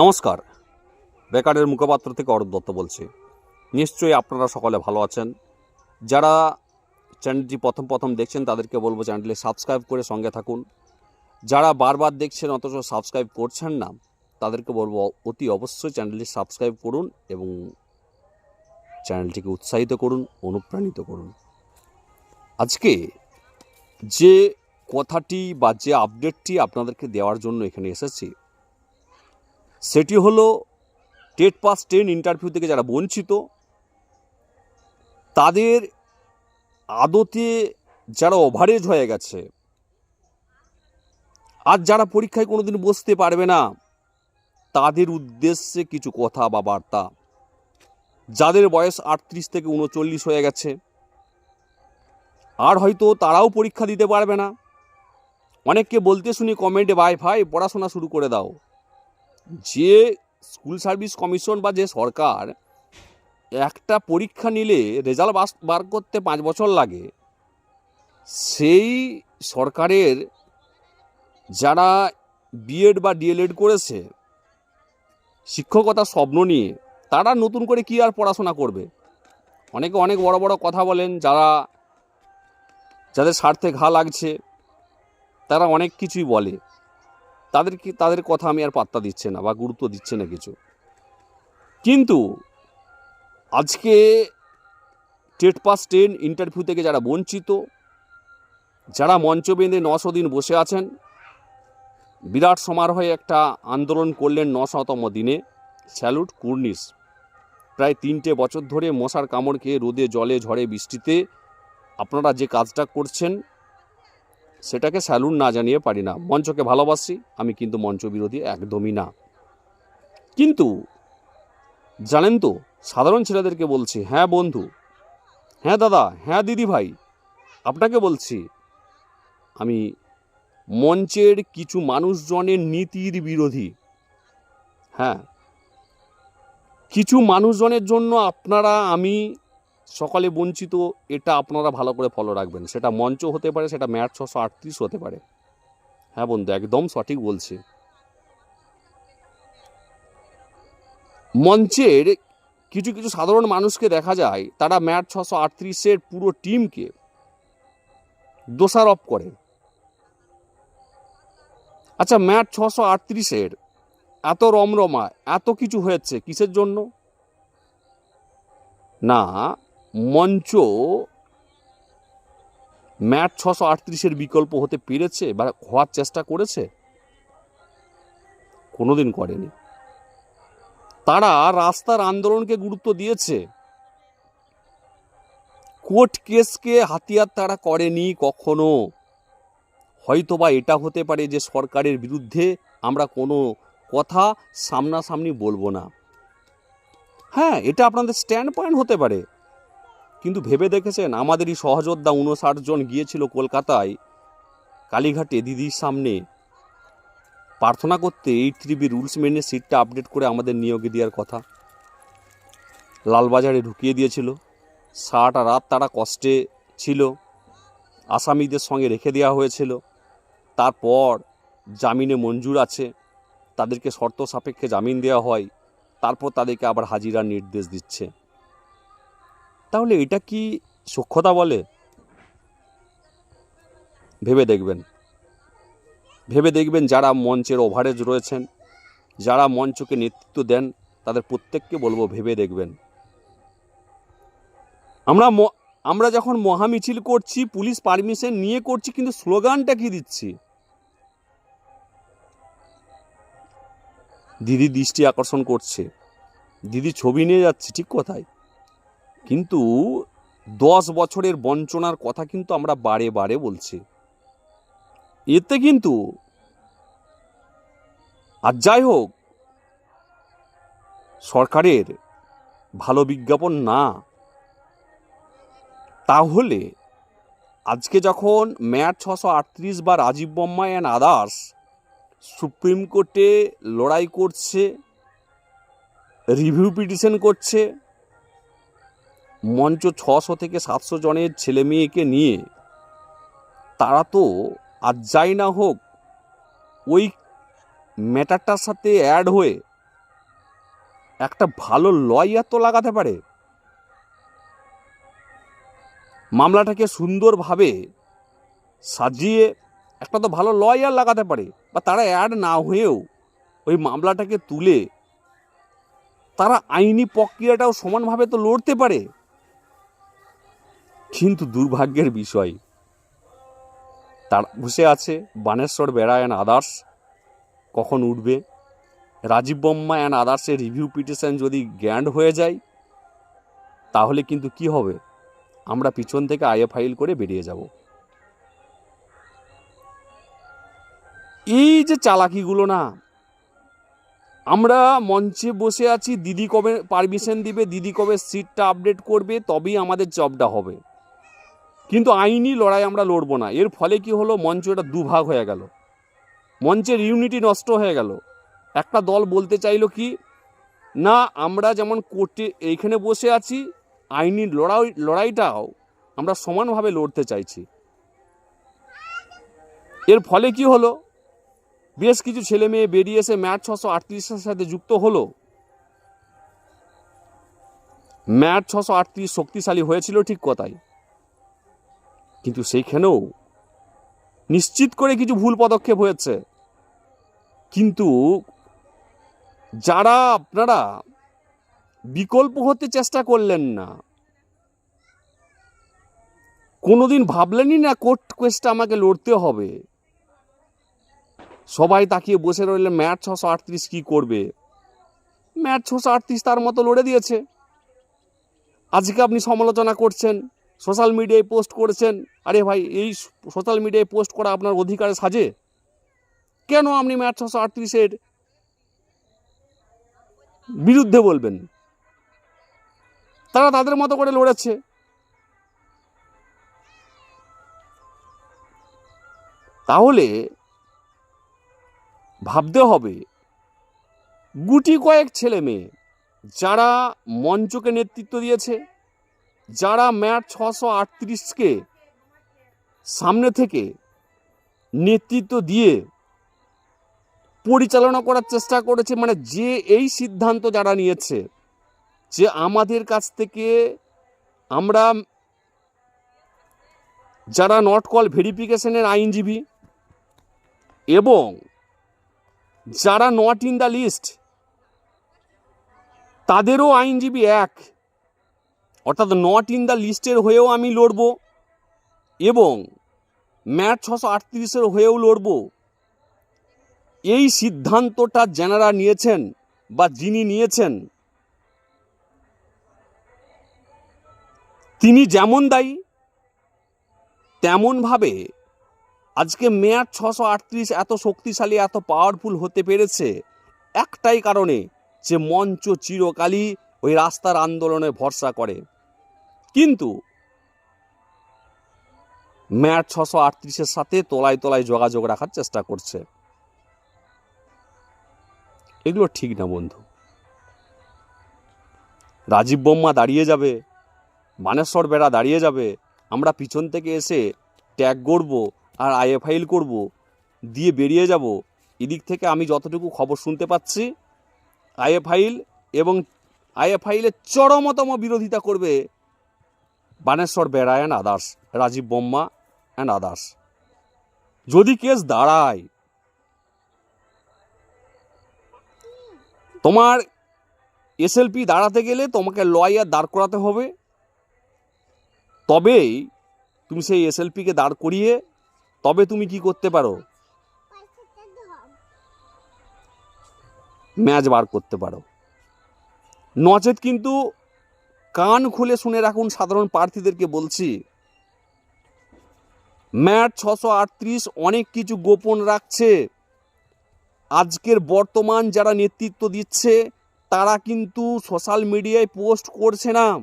নমস্কার। বেকারের মুখপাত্র থেকে অরূপ দত্ত বলছি। নিশ্চয়ই আপনারা সকলে ভালো আছেন। যারা চ্যানেলটি প্রথম প্রথম দেখছেন, তাদেরকে বলব চ্যানেলটি সাবস্ক্রাইব করে সঙ্গে থাকুন। যারা বারবার দেখছেন, অথচ সাবস্ক্রাইব করছেন না, তাদেরকে বলব অতি অবশ্যই চ্যানেলটি সাবস্ক্রাইব করুন এবং চ্যানেলটিকে উৎসাহিত করুন, অনুপ্রাণিত করুন। আজকে যে কথাটি বা যে আপডেটটি আপনাদেরকে দেওয়ার জন্য এখানে এসেছি সেটি হলো টেট পাস টেন ইন্টারভিউ থেকে যারা বঞ্চিত, তাদের আদতে যারা ওভারেজ হয়ে গেছে, আর যারা পরীক্ষায় কোনোদিন বসতে পারবে না, তাদের উদ্দেশ্যে কিছু কথা বা বার্তা। যাদের বয়স আটত্রিশ থেকে উনচল্লিশ হয়ে গেছে, আর হয়তো তারাও পরীক্ষা দিতে পারবে না। অনেককে বলতে শুনি, কমেন্টে ভাই ভাই পড়াশোনা শুরু করে দাও। যে স্কুল সার্ভিস কমিশন বা যে সরকার একটা পরীক্ষা নিলে রেজাল্ট বার করতে পাঁচ বছর লাগে, সেই সরকারের যারা বিএড বা ডিএলএড করেছে, শিক্ষকতার স্বপ্ন নিয়ে, তারা নতুন করে কি আর পড়াশোনা করবে? অনেকে অনেক বড় বড় কথা বলেন, যারা, যাদের স্বার্থে ঘা লাগছে, তারা অনেক কিছুই বলে। তাদের কি তাদের কথা আমি আর পাত্তা দিচ্ছে না বা গুরুত্ব দিচ্ছে না কিছু। কিন্তু আজকে টেট পাস টেন ইন্টারভিউ থেকে যারা বঞ্চিত, যারা মঞ্চ বেঁধে নশো দিন বসে আছেন, বিরাট সমারোহে একটা আন্দোলন করলেন নশতম দিনে। স্যালুট, কুর্নিশ। প্রায় তিনটে বছর ধরে মশার কামড় খেয়ে রোদে, জলে, ঝড়ে, বৃষ্টিতে আপনারা যে কাজটা করছেন সেটাকে স্যালুট না জানিয়ে পারি না। মঞ্চকে ভালোবাসি, আমি কিন্তু মঞ্চ বিরোধী একদমই না। কিন্তু, জানেন তো, সাধারণ ছেলেদেরকে বলছি হ্যাঁ বন্ধু হ্যাঁ দাদা হ্যাঁ দিদি ভাই, আপনাকে বলছি, আমি মঞ্চের কিছু মানুষজনের নীতির বিরোধী। হ্যাঁ কিছু মানুষজনের জন্য আপনারা আমি সকালে বঞ্চিত, এটা আপনারা ভালো করে ফলো রাখবেন। সেটা মঞ্চ হতে পারে, সেটা ম্যাট ছশো আটত্রিশ হতে পারে। হ্যাঁ বন্ধু, একদম সঠিক বলছি। মঞ্চের কিছু কিছু সাধারণ মানুষকে দেখা যায়, তারা ম্যাট ছশো আটত্রিশের পুরো টিমকে দোষারোপ করে। আচ্ছা ম্যাট ছশো আটত্রিশের এত রমরমা, এত কিছু হয়েছে কিসের জন্য? না মঞ্চ ম্যাট ছশো আটত্রিশের বিকল্প হতে পেরেছে বা হওয়ার চেষ্টা করেছে? কোনোদিন করেনি। তারা রাস্তার আন্দোলনকে গুরুত্ব দিয়েছে। কোর্ট কেসকে হাতিয়ার তারা করেনি কখনো। হয়তোবা এটা হতে পারে যে সরকারের বিরুদ্ধে আমরা কোনো কথা সামনাসামনি বলব না। হ্যাঁ এটা আপনাদের স্ট্যান্ড পয়েন্ট হতে পারে। কিন্তু ভেবে দেখেছেন আমাদেরই সহযোদ্ধা উনষাট জন গিয়েছিল কলকাতায়? কালীঘাটে দিদির সামনে। প্রার্থনা করতে এইট থ্রি বি রুলস মেনে সিটটা আপডেট করে আমাদের নিয়োগে দেওয়ার কথা। লালবাজারে ঢুকিয়ে দিয়েছিল। সারাটা রাত তারা কষ্টে ছিল। আসামিদের সঙ্গে রেখে দেওয়া হয়েছিল। তারপর জামিনে মঞ্জুর আছে। তাদেরকে শর্ত সাপেক্ষে জামিন দেওয়া হয়। তারপর তাদেরকে আবার হাজিরার নির্দেশ দিচ্ছে। তাহলে এটা কি সক্ষতা বলে? ভেবে দেখবেন। ভেবে দেখবেন যারা মঞ্চের ওভারেজ রয়েছেন, যারা মঞ্চকে নেতৃত্ব দেন, তাদের প্রত্যেককে বলব ভেবে দেখবেন। আমরা আমরা যখন মহামিছিল করছি, পুলিশ পারমিশন নিয়ে করছি, কিন্তু স্লোগানটা কি দিচ্ছি? দিদি দৃষ্টি আকর্ষণ করছে। দিদি ছবি নিয়ে যাচ্ছে, ঠিক কথাই। কিন্তু দশ বছরের বঞ্চনার কথা কিন্তু আমরা বারে বারে বলছি। এতে কিন্তু আর যাই হোক, সরকারের ভালো বিজ্ঞাপন না, তাহলে আজকে যখন ম্যাট ছশো আটত্রিশ বা Rajiv Barma and others supreme কোর্টে লড়াই করছে রিভিউ পিটিশন করছে মঞ্চ ছশো থেকে সাতশো জনের ছেলে মেয়েকে নিয়ে তারা তো আর যাই না হোক ওই ম্যাটারটার সাথে অ্যাড হয়ে একটা ভালো লয়ার তো লাগাতে পারে। মামলাটাকে সুন্দরভাবে সাজিয়ে একটা তো ভালো লয়ার লাগাতে পারে, বা তারা অ্যাড না হয়েও ওই মামলাটাকে তুলে তারা আইনি প্রক্রিয়াটাও সমানভাবে তো লড়তে পারে। কিন্তু দুর্ভাগ্যের বিষয়। তার বসে আছে, বানেশ্বর বেড়া অ্যান্ড আদার্স কখন উঠবে? রাজীব বম্মা অ্যান্ড আদার্সের রিভিউ পিটিশন যদি গ্র্যান্ড হয়ে যায়, তাহলে কিন্তু কি হবে? আমরা পিছন থেকে আইএ ফাইল করে বেরিয়ে যাব। এই যে চালাকিগুলো না, আমরা মঞ্চে বসে আছি, দিদি কবে পারমিশন দিবে, দিদি কবে সিটটা আপডেট করবে, তবেই আমাদের জবটা হবে। কিন্তু আইনি লড়াই আমরা লড়বো না। এর ফলে কি হলো? মঞ্চটা দুভাগ হয়ে গেল। মঞ্চের ইউনিটি নষ্ট হয়ে গেল। একটা দল বলতে চাইলো কি, না, আমরা যেমন কোর্টে এইখানে বসে আছি, আইনি লড়াই, লড়াইটাও আমরা সমানভাবে লড়তে চাইছি। এর ফলে কি হলো? বেশ কিছু ছেলে মেয়ে বেরিয়ে এসে ম্যাচ ছশো আটত্রিশের সাথে যুক্ত হলো। ম্যাচ ছশো আটত্রিশ শক্তিশালী হয়েছিল ঠিক কথাই। কিন্তু সেইখানেও নিশ্চিত করে কিছু ভুল পদক্ষেপ হয়েছে। কিন্তু যারা আপনারা বিকল্প হতে চেষ্টা করলেন না, কোনোদিন ভাবলেনই না কোর্ট কেসটা আমাকে লড়তে হবে। সবাই তাকিয়ে বসে রইলেন ম্যাট ছশো আটত্রিশ কী করবে? ম্যাচ ছশো আটত্রিশ তার মতো লড়ে দিয়েছে। আজকে আপনি সমালোচনা করছেন। সোশ্যাল মিডিয়ায় পোস্ট করেছেন, আরে ভাই, এই সোশ্যাল মিডিয়ায় পোস্ট করা আপনার অধিকারে সাজে? কেন আপনি ম্যাচ ছশো আটত্রিশের বিরুদ্ধে বলবেন? তারা তাদের মতো করে লড়েছে। তাহলে ভাবতে হবে, গুটি কয়েক ছেলে মেয়ে যারা মঞ্চকে নেতৃত্ব দিয়েছে যারা ম্যাট ছশো আটত্রিশকে সামনে থেকে নেতৃত্ব দিয়ে পরিচালনা করার চেষ্টা করেছে মানে যে এই সিদ্ধান্ত যারা নিয়েছে যে আমাদের কাছ থেকে আমরা যারা নট কল ভেরিফিকেশনের আইনজীবী এবং যারা নট ইন দ্য লিস্ট তাদেরও আইনজীবী এক। অর্থাৎ নট ইন দ্য লিস্টের হয়েও আমি লড়ব এবং ম্যাচ ছশো আটত্রিশের হয়েও লড়ব। এই সিদ্ধান্তটা যারা নিয়েছেন বা যিনি নিয়েছেন, তিনি যেমন দায়ী, তেমনভাবে আজকে মেয়ার ছশো আটত্রিশ এত শক্তিশালী, এত পাওয়ারফুল হতে পেরেছে একটাই কারণে যে মঞ্চ চিরকালই ওই রাস্তার আন্দোলনে ভরসা করে। কিন্তু ম্যাট ছশো আটত্রিশের সাথে তলায় তলায় যোগাযোগ রাখার চেষ্টা করছে। এগুলো ঠিক না বন্ধু। রাজীব বোম্মা দাঁড়িয়ে যাবে, মানেশ্বর বেড়া দাঁড়িয়ে যাবে, আমরা পিছন থেকে এসে ট্যাগ করব আর আইএ ফাইল করব, দিয়ে বেরিয়ে যাব। এদিক থেকে আমি যতটুকু খবর শুনতে পাচ্ছি আইএ ফাইল এবং আইএ ফাইলের চরমতম বিরোধিতা করবে Baneshwar Bera and others Rajiv Bomma and others যদি কেস দাঁড়ায়, তোমার এসএলপি দাঁড়াতে গেলে তোমাকে লয়ার দাঁড় করাতে হবে। তবেই তুমি সেই এসএলপিকে দাঁড় করিয়ে তবে তুমি কি করতে পারো? ম্যাচ বার করতে পারো। নচেত কিন্তু কান খুলে শুনে রাখুন সাধারণ প্রার্থীদেরকে বলছি। ম্যাচ ছশো আটত্রিশ অনেক কিছু গোপন রাখছে। আজকের বর্তমান যারা নেতৃত্ব দিচ্ছে, তারা কিন্তু সোশ্যাল মিডিয়ায় পোস্ট করছে না।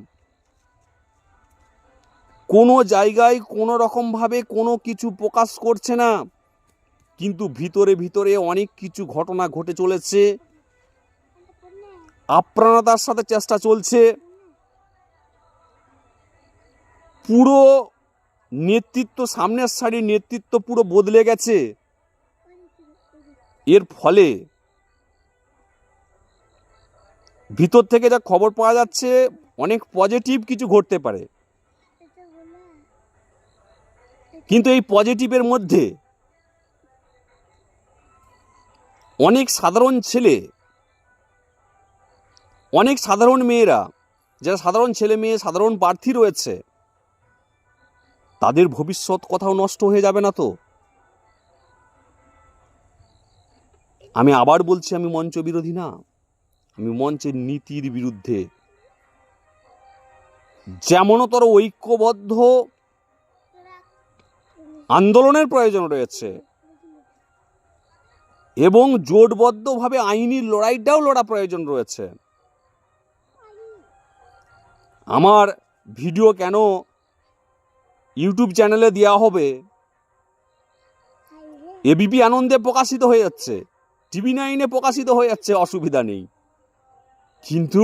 কোনো জায়গায় কোনো রকমভাবে কোনো কিছু প্রকাশ করছে না। কিন্তু ভিতরে ভিতরে অনেক কিছু ঘটনা ঘটে চলেছে। আপ্রাণতার সাথে চেষ্টা চলছে। পুরো নেতৃত্ব, সামনের সারির নেতৃত্ব পুরো বদলে গেছে। এর ফলে ভিতর থেকে যা খবর পাওয়া যাচ্ছে, অনেক পজিটিভ কিছু ঘটতে পারে। কিন্তু এই পজিটিভের মধ্যে অনেক সাধারণ ছেলে, অনেক সাধারণ মেয়েরা, যারা সাধারণ ছেলে মেয়ে, সাধারণ প্রার্থী রয়েছে তাদের ভবিষ্যৎ কথাও নষ্ট হয়ে যাবে না তো? আমি আবার বলছি আমি মঞ্চ বিরোধী না। আমি মঞ্চের নীতির বিরুদ্ধে। যেমনতর ঐক্যবদ্ধ আন্দোলনের প্রয়োজন রয়েছে, এবং জোটবদ্ধভাবে আইনি লড়াইটাও লড়া প্রয়োজন রয়েছে। আমার ভিডিও কেন ইউটিউব চ্যানেলে দেওয়া হবে। এবিপি আনন্দে প্রকাশিত হয়ে যাচ্ছে। টিভি নাইনে প্রকাশিত হয়ে যাচ্ছে, অসুবিধা নেই। কিন্তু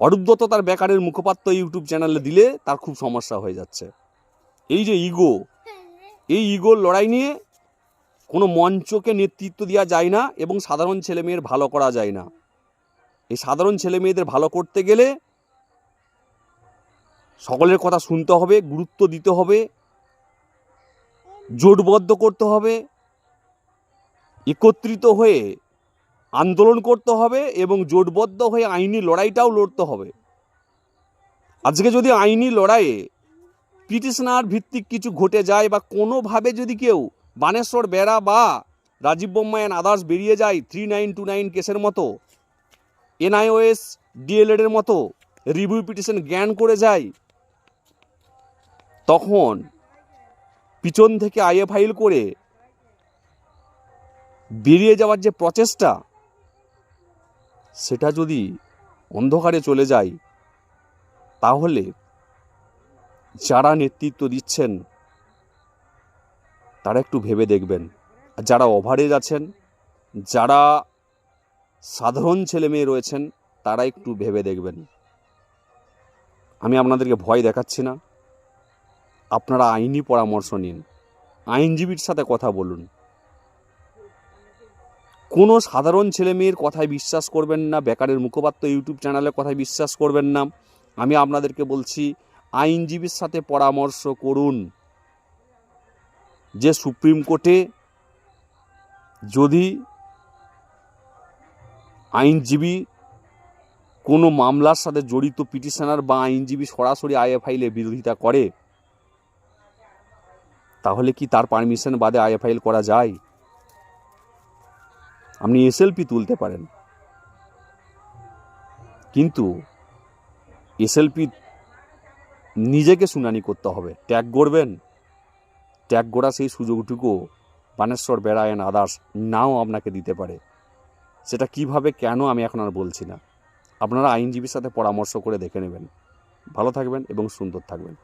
অরূপ দত্ত তার বেকারের মুখপাত্র ইউটিউব চ্যানেলে দিলে তার খুব সমস্যা হয়ে যাচ্ছে। এই যে ইগো, এই ইগোর লড়াই নিয়ে কোনো মঞ্চকে নেতৃত্ব দেওয়া যায় না এবং সাধারণ ছেলেমেয়ের ভালো করা যায় না। এই সাধারণ ছেলে মেয়েদের ভালো করতে গেলে সকলের কথা শুনতে হবে, গুরুত্ব দিতে হবে, জোটবদ্ধ করতে হবে, একত্রিত হয়ে আন্দোলন করতে হবে এবং জোটবদ্ধ হয়ে আইনি লড়াইটাও লড়তে হবে। আজকে যদি আইনি লড়াইয়ে পিটিশনার ভিত্তিক কিছু ঘটে যায় বা কোনোভাবে যদি কেউ বানেশ্বর বেড়া বা রাজীব বোম্মা অ্যান্ড আদার্স বেরিয়ে যায় থ্রি নাইন টু নাইন কেসের মতো, এনআইওএস, ডিএলএডের মতো রিভিউ পিটিশন জ্ঞান করে যায় তখন পিছন থেকে আইএ ফাইল করে বেরিয়ে যাওয়ার যে প্রচেষ্টা, সেটা যদি অন্ধকারে চলে যায়, তাহলে যারা নেতৃত্ব দিচ্ছেন, তারা একটু ভেবে দেখবেন। আর যারা ওভারেজ আছেন, যারা সাধারণ ছেলে মেয়ে রয়েছেন, তারা একটু ভেবে দেখবেন। আমি আপনাদেরকে ভয় দেখাচ্ছি না। আপনারা আইনি পরামর্শ নিন। আইনজীবীর সাথে কথা বলুন। কোনো সাধারণ ছেলে মেয়ের কথায় বিশ্বাস করবেন না, বেকারের মুখপাত্র ইউটিউব চ্যানেলের কথায় বিশ্বাস করবেন না। আমি আপনাদেরকে বলছি, আইনজীবীর সাথে পরামর্শ করুন। যে সুপ্রিম কোর্টে যদি আইনজীবী কোনো মামলার সাথে জড়িত পিটিশনার বা আইনজীবী সরাসরি আইএ ফাইলে বিরোধিতা করে তাহলে কি তার পারমিশন বাদে আইএ ফাইল করা যায়? আপনি এসএলপি তুলতে পারেন। কিন্তু এসএলপি নিজেকে শুনানি করতে হবে। ট্যাগ করবেন। ট্যাগ করা সেই সুযোগটুকু বানেশ্বর বেড়ায়ন আদার্স নাও আপনাকে দিতে পারে। সেটা কীভাবে, কেন আমি এখন আর বলছি না। আপনারা আইনজীবীর সাথে পরামর্শ করে দেখে নেবেন। ভালো থাকবেন এবং সুন্দর থাকবেন।